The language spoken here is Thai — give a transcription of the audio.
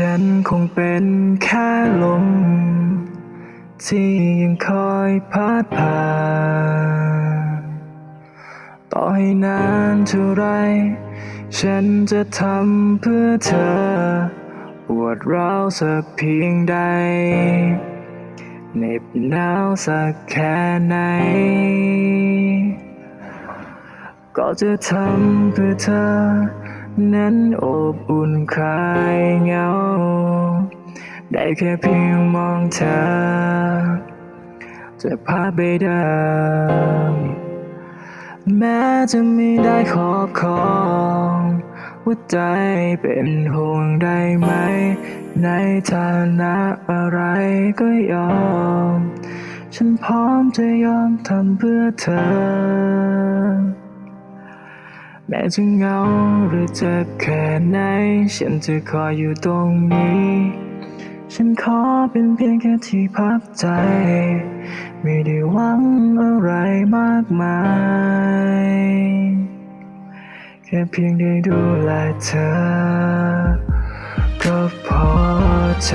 ฉันคงเป็นแค่ลม ที่ยังคอยพัดผ่านต่อให้นานเท่าไร ฉันจะทำเพื่อเธอ ปวดร้าวสักเพียงใดเหน็บหนาวสักแค่ไหน ก็จะทำเพื่อเธอ นั้นอบอุ่นคลายเหงา ได้แค่เพียงมองเธอ จะพาไปเดิมแม้จะไม่ได้ขอบคองหัวใจเป็นห่วงได้ไหม ในฐานะอะไรก็ยอม ฉันพร้อมจะยอมทำเพื่อเธอ แม้จะเหงาหรือเจ็บแค่ไหน ฉันจะคอยอยู่ตรงนี้ ฉันขอเป็นเพียงแค่ที่พักใจ ไม่ได้หวังอะไรมากมาย แค่เพียงได้ดูแลเธอ ก็พอใจ